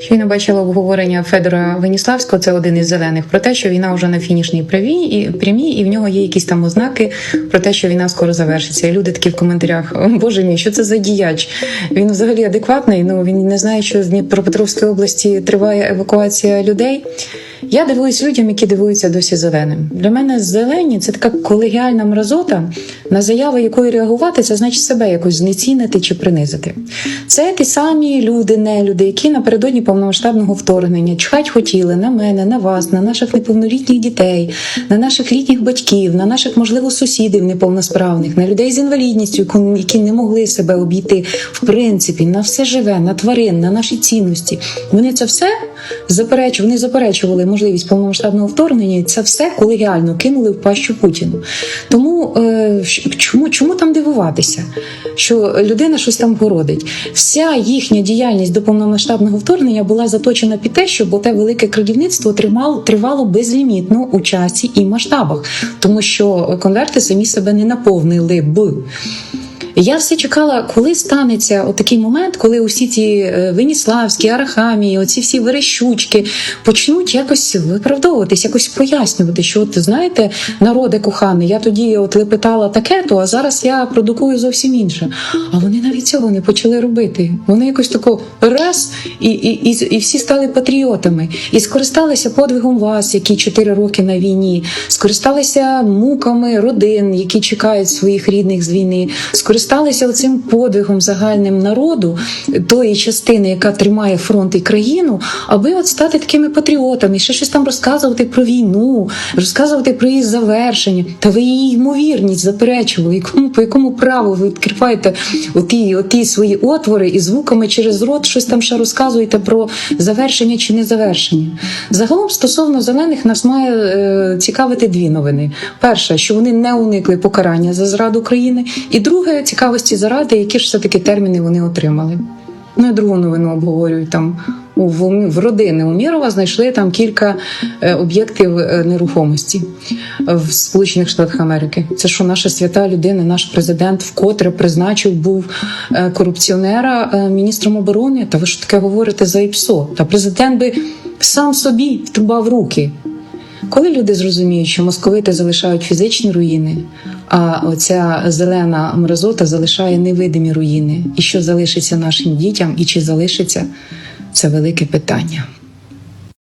Щойно бачила обговорення Федора Веніславського, це один із зелених, про те, що війна вже на фінішній праві і прямій, і в нього є якісь там ознаки про те, що війна скоро завершиться. І люди такі в коментарях: «О, Боже мій, що це за діяч? Він взагалі адекватний. Ну він не знає, що з Дніпропетровської області триває евакуація людей. Я дивуюсь людям, які дивуються досі зеленим. Для мене зелені це така колегіальна мразота, на заяви якої реагувати, це значить себе якось знецінити чи принизити. Це ті самі люди, не люди, які напередодні повномасштабного вторгнення чхать хотіли на мене, на вас, на наших неповнолітніх дітей, на наших літніх батьків, на наших, можливо, сусідів неповносправних, на людей з інвалідністю, які не могли себе обійти в принципі, на все живе, на тварин, на наші цінності. Вони це все заперечували, вони заперечували можливість повномасштабного вторгнення, це все колегіально кинули в пащу Путіну. Тому е, чому, чому там дивуватися, що людина щось там городить? Вся їхня діяльність до повномасштабного вторгнення була заточена під те, щоб те велике крадівництво тримало, тривало безлімітно у часі і масштабах, тому що конверти самі себе не наповнили б. Я все чекала, коли станеться отакий момент, коли усі ці е, Веніславські, Арахамії, оці всі верещучки почнуть якось виправдовуватись, якось пояснювати, що от знаєте, народи коханий, я тоді от лепетала таке, то а зараз я продукую зовсім інше. А вони навіть цього не почали робити. Вони якось тако раз і, і, і, і всі стали патріотами і скористалися подвигом вас, які чотири роки на війні, скористалися муками родин, які чекають своїх рідних з війни, скористалися цим подвигом загальним народу, тої частини, яка тримає фронт і країну, аби от стати такими патріотами, ще щось там розказувати про війну, розказувати про її завершення. Та ви її ймовірність заперечували. Якому по якому праву ви відкриваєте оті, оті свої отвори і звуками через рот щось там ще розказуєте про завершення чи не завершення. Загалом стосовно зелених нас має е, цікавити дві новини: перша, що вони не уникли покарання за зраду країни, і друге цікавості заради, які ж все таки терміни вони отримали. Ну і другу новину обговорюють там. У в, в родини Умірова знайшли там кілька е, об'єктів е, нерухомості в Сполучених Штатах Америки. Це що наша свята людина, наш президент вкотре призначив був е, корупціонера е, міністром оборони. Та ви що таке говорите за ІПСО? Та президент би сам собі втрубав руки. Коли люди зрозуміють, що московити залишають фізичні руїни, а оця зелена мразота залишає невидимі руїни, і що залишиться нашим дітям, і чи залишиться це велике питання.